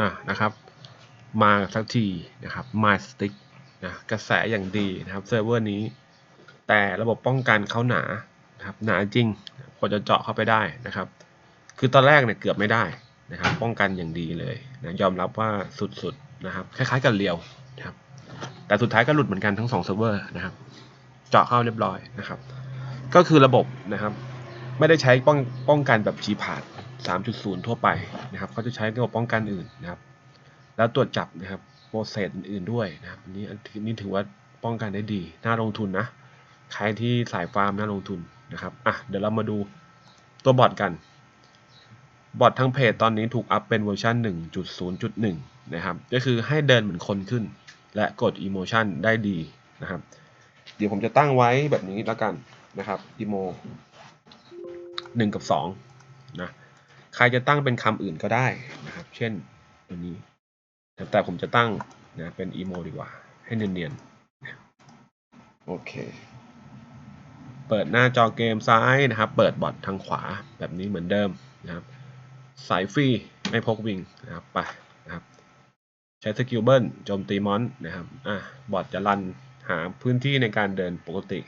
อะนะครับ มาสักทีนะครับ My Stick นะกระแสอย่างดีนะครับเซิร์ฟเวอร์นี้ แต่ระบบป้องกันเขาหนานะครับหนาจริงกว่าจะเจาะเข้าไปได้นะครับ คือตอนแรกเนี่ยเกือบไม่ได้นะครับ ป้องกันอย่างดีเลยนะยอมรับว่าสุดๆนะครับ คล้ายๆกับเรียวนะครับแต่สุดท้ายก็หลุดเหมือนกันทั้งสองเซิร์ฟเวอร์นะครับ เจาะเข้าเรียบร้อยนะครับ ก็คือระบบนะครับ ไม่ได้ใช้ป้องป้องกันแบบ G ผ่าน3.0 ทั่วไปนะครับเขาจะใช้ระบบป้องกันอื่นนะครับ แล้วตรวจจับนะครับโปรเซสอื่นๆด้วยนะครับอันนี้อันนี้ถือว่าป้องกันได้ดี น่าลงทุนนะใครที่สายฟาร์มน่าลงทุนนะครับอะเดี๋ยวเรามาดูตัวบอทกัน บอททั้งเพจตอนนี้ถูกอัพเป็นเวอร์ชัน1.0.1 นะครับ ก็คือให้เดินเหมือนคนขึ้น และกด Emotion ได้ดีนะครับ เดี๋ยวผมจะตั้งไว้แบบนี้แล้วกันนะครับ Emo 1 กับ2นะใครจะตั้งเป็นคำอื่นก็ได้นะครับ เช่นตัวนี้ แต่ผมจะตั้งนะเป็น Emo ดีกว่า ให้เนียนๆ โอเค เปิดหน้าจอเกมซ้ายนะครับ เปิดบอททางขวาแบบนี้เหมือนเดิมนะครับสายฟรีไม่พกวิงนะครับไปนะครับใช้สกิลเบิลโจมตีมอนนะครับอะบอทจะรันหาพื้นที่ในการเดินปกติ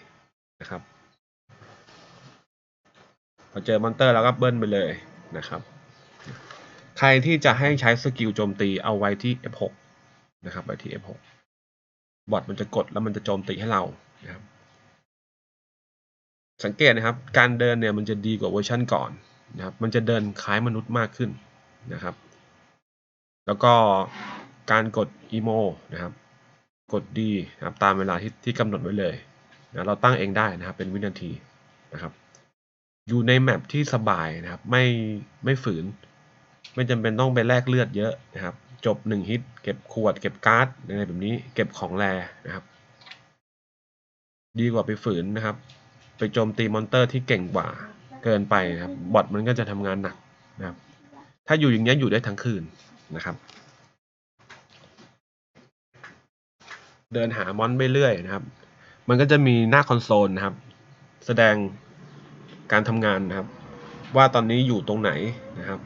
นะครับ อเจอมอนเตอร์แล้วก็เบิ้ลไปเลยนะครับ ใครที่จะให้ใช้สกิลโจมตีเอาไว้ที่ F6 นะครับไว้ที่ F6 บอทมันจะกดแล้วมันจะโจมตีให้เรานะครับ สังเกตนะครับ การเดินเนี่ยมันจะดีกว่าเวอร์ชันก่อนนะครับ มันจะเดินคล้ายมนุษย์มากขึ้นนะครับ แล้วก็การกดอีโมนะครับ กดดีนะครับตามเวลาที่ที่กำหนดไว้เลยนะเราตั้งเองได้นะครับเป็นวินาทีนะครับ อยู่ในแมปที่สบายนะครับ ไม่ไม่ฝืน ไม่จำเป็นต้องไปแลกเลือดเยอะนะครับ จบหนึ่งฮิต เก็บขวด เก็บการ์ดอะไรแบบนี้ เก็บของแรนะครับ ดีกว่าไปฝืนนะครับ ไปโจมตีมอนเตอร์ที่เก่งกว่าเกินไปนะครับ บอทมันก็จะทำงานหนักนะครับ ถ้าอยู่อย่างนี้อยู่ได้ทั้งคืนนะครับ เดินหามอนไปเรื่อยนะครับ มันก็จะมีหน้าคอนโซลนะครับ แสดง การทำงานนะครับ ว่าตอนนี้อยู่ตรงไหนนะครับ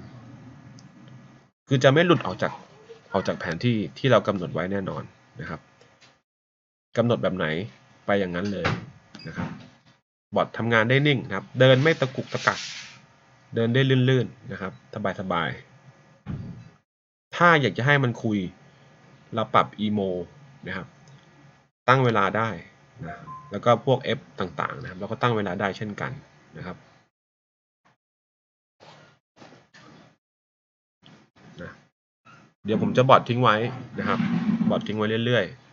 คือจะไม่หลุดออกจากออกจากแผนที่ที่เรากำหนดไว้แน่นอนนะครับกำหนดแบบไหนไปอย่างนั้นเลยนะครับ บอททำงานได้นิ่งนะครับ เดินไม่ตะกุกตะกัก เดินได้ลื่นๆนะครับ สบายๆ ถ้าอยากจะให้มันคุย เราปรับอีโมนะครับ ตั้งเวลาได้นะแล้วก็พวก F ต่างๆนะครับ เราก็ตั้งเวลาได้เช่นกัน นะครับนะเดี๋ยวผมจะบอททิ้งไว้นะครับ บอททิ้งไว้เรื่อยๆ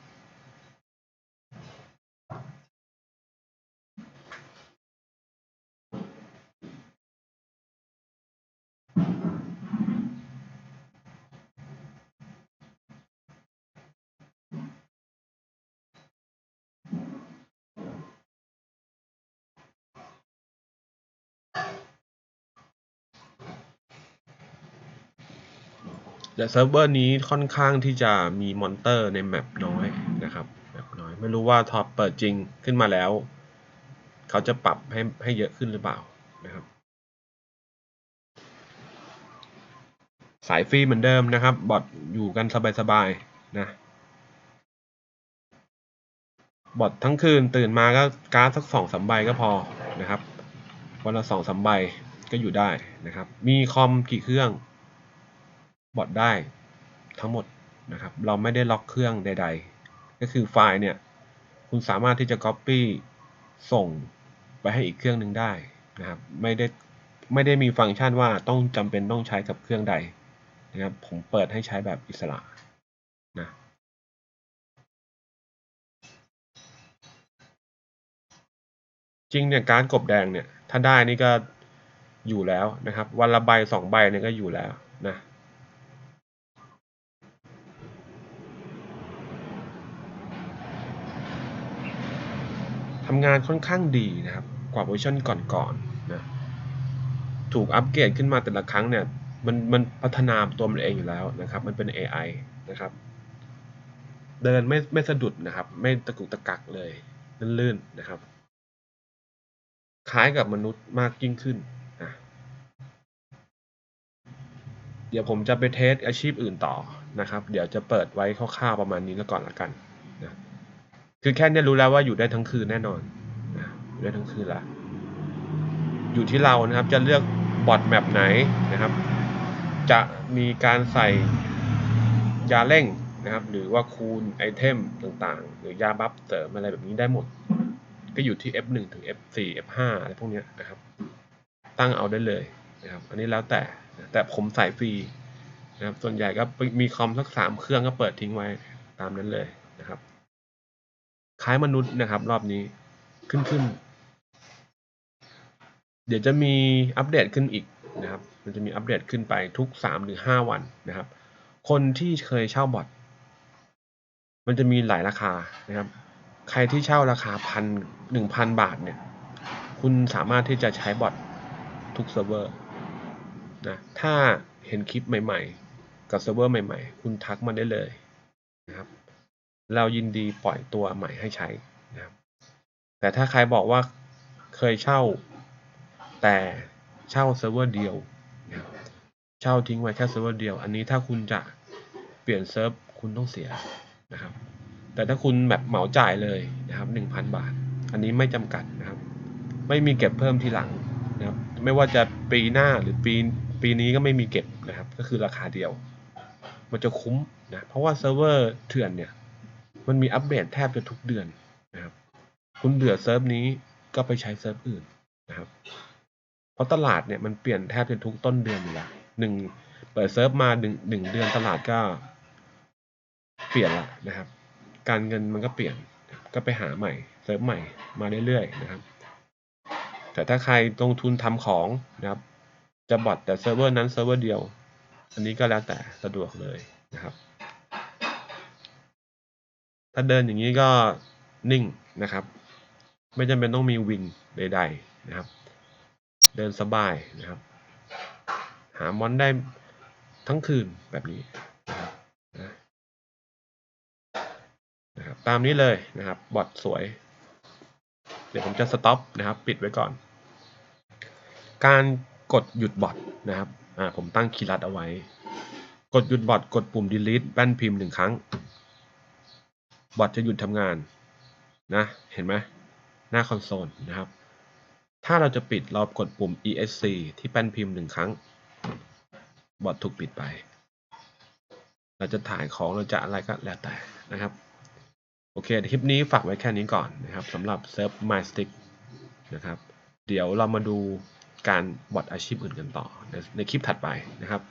แต่เซิร์ฟเวอร์นี้ค่อนข้างที่จะมีมอนเตอร์ในแมปน้อยนะครับแมปน้อยไม่รู้ว่าท็อปเปิดจริงขึ้นมาแล้ว เขาจะปรับให้ให้เยอะขึ้นหรือเปล่านะครับ สายฟรีเหมือนเดิมนะครับ บอทอยู่กันสบายๆนะบอททั้งคืนตื่นมาก็การ์ดสักสองสามใบก็พอนะครับวันละสองสามใบก็อยู่ได้นะครับ มีคอมกี่เครื่อง บอทได้ทั้งหมดนะครับ เราไม่ได้ล็อกเครื่องใด ๆ ก็คือไฟล์เนี่ย คุณสามารถที่จะ Copy ส่งไปให้อีกเครื่องหนึ่งได้นะครับ ไม่ได้ไม่ได้มีฟังก์ชันว่าต้องจำเป็นต้องใช้กับเครื่องใดนะครับ ผมเปิดให้ใช้แบบอิสระนะจริงเนี่ยการกบแดงเนี่ย ถ้าได้นี่ก็อยู่แล้วนะครับ วันละใบสองใบเนี่ยก็อยู่แล้วนะ ทำงานค่อนข้างดีนะครับ กว่าเวอร์ชันก่อนๆนะถูกอัปเกรดขึ้นมาแต่ละครั้งเนี่ยมันมันพัฒนาตัวมันเองอยู่แล้วนะครับ มันเป็น AI นะครับ เดินไม่ไม่สะดุดนะครับ ไม่ตะกุกตะกักเลยลื่นๆนะครับ คล้ายกับมนุษย์มากยิ่งขึ้นนะเดี๋ยวผมจะไปเทสอาชีพอื่นต่อนะครับ เดี๋ยวจะเปิดไว้คร่าวๆประมาณนี้แล้วก่อนละกัน คือแค่นี้รู้แล้วว่าอยู่ได้ทั้งคืนแน่นอนอยู่ได้ทั้งคืนละอยู่ที่เรานะครับ จะเลือกบอทแมปไหนนะครับ จะมีการใส่ยาเร่งนะครับ หรือว่าคูณไอเทมต่างๆ หรือยาบัฟเสริมอะไรแบบนี้ได้หมด ก็อยู่ที่ F1 ถึง F4 F5 อะไรพวกนี้นะครับ ตั้งเอาได้เลยนะครับ อันนี้แล้วแต่แต่ผมใส่ฟรีนะครับ ส่วนใหญ่ก็มีคอมสักสามเครื่องก็เปิดทิ้งไว้ตามนั้นเลย คล้ายมนุษย์นะครับ รอบนี้ขึ้นขึ้น เดี๋ยวจะมีอัปเดตขึ้นอีกนะครับ มันจะมีอัปเดตขึ้นไปทุกสามหรือห้าวันนะครับ คนที่เคยเช่าบอทมันจะมีหลายราคานะครับ ใครที่เช่าราคาพันหนึ่งพันบาทเนี่ย คุณสามารถที่จะใช้บอททุกเซิร์ฟเวอร์นะถ้าเห็นคลิปใหม่ ๆ กับเซิร์ฟเวอร์ใหม่ ๆ คุณทักมาได้เลยนะครับ เรายินดีปล่อยตัวใหม่ให้ใช้นะครับแต่ถ้าใครบอกว่าเคยเช่า แต่เช่าเซิร์ฟเวอร์เดียวนะครับเช่าทิ้งไว้แค่เซิร์ฟเวอร์เดียว อันนี้ถ้าคุณจะเปลี่ยนเซิร์ฟคุณต้องเสียนะครับ แต่ถ้าคุณแบบเหมาจ่ายเลยนะครับหนึ่งพันบาท อันนี้ไม่จำกัดนะครับ ไม่มีเก็บเพิ่มทีหลังนะครับ ไม่ว่าจะปีหน้าหรือปีปีนี้ก็ไม่มีเก็บนะครับ ก็คือราคาเดียว มันจะคุ้มนะ เพราะว่าเซิร์ฟเวอร์เถื่อนเนี่ย มันมีอัปเดตแทบจะทุกเดือนนะครับ คุณเบื่อเซิร์ฟนี้ก็ไปใช้เซิร์ฟอื่นนะครับ เพราะตลาดเนี่ยมันเปลี่ยนแทบจะทุกต้นเดือนอยู่แล้วหนึ่งเปิดเซิร์ฟมาหนึ่งหนึ่งเดือนตลาดก็เปลี่ยนละนะครับ การเงินมันก็เปลี่ยนก็ไปหาใหม่เซิร์ฟใหม่มาเรื่อยๆนะครับ แต่ถ้าใครลงทุนทำของนะครับ จะบอทแต่เซิร์ฟเวอร์นั้นเซิร์ฟเวอร์เดียว อันนี้ก็แล้วแต่สะดวกเลยนะครับ ถ้าเดินอย่างนี้ก็นิ่งนะครับ ไม่จำเป็นต้องมีวินใดๆนะครับ เดินสบายนะครับ หามอนได้ทั้งคืนแบบนี้นะครับนะรบตามนี้เลยนะครับบอทสวย เดี๋ยวผมจะสต็อปนะครับ ปิดไว้ก่อน การกดหยุดบอทนะครับผมตั้งคีย์ลัดเอาไว้ กดหยุดบอทกดปุ่ม delete แป้นพิมพ์หนึ่งครั้ง บอทจะหยุดทำงานนะเห็นไหมหน้าคอนโซลนะครับ ถ้าเราจะปิดเรากดปุ่ม esc ที่แป้นพิมพ์หนึ่งครั้ง บอทถูกปิดไป เราจะถ่ายของเราจะอะไรก็แล้วแต่นะครับ โอเคคลิปนี้ฝากไว้แค่นี้ก่อนนะครับสำหรับเซิร์ฟ MyStick นะครับ เดี๋ยวเรามาดูการบอทอาชีพอื่นกันต่อในในคลิปถัดไปนะครับ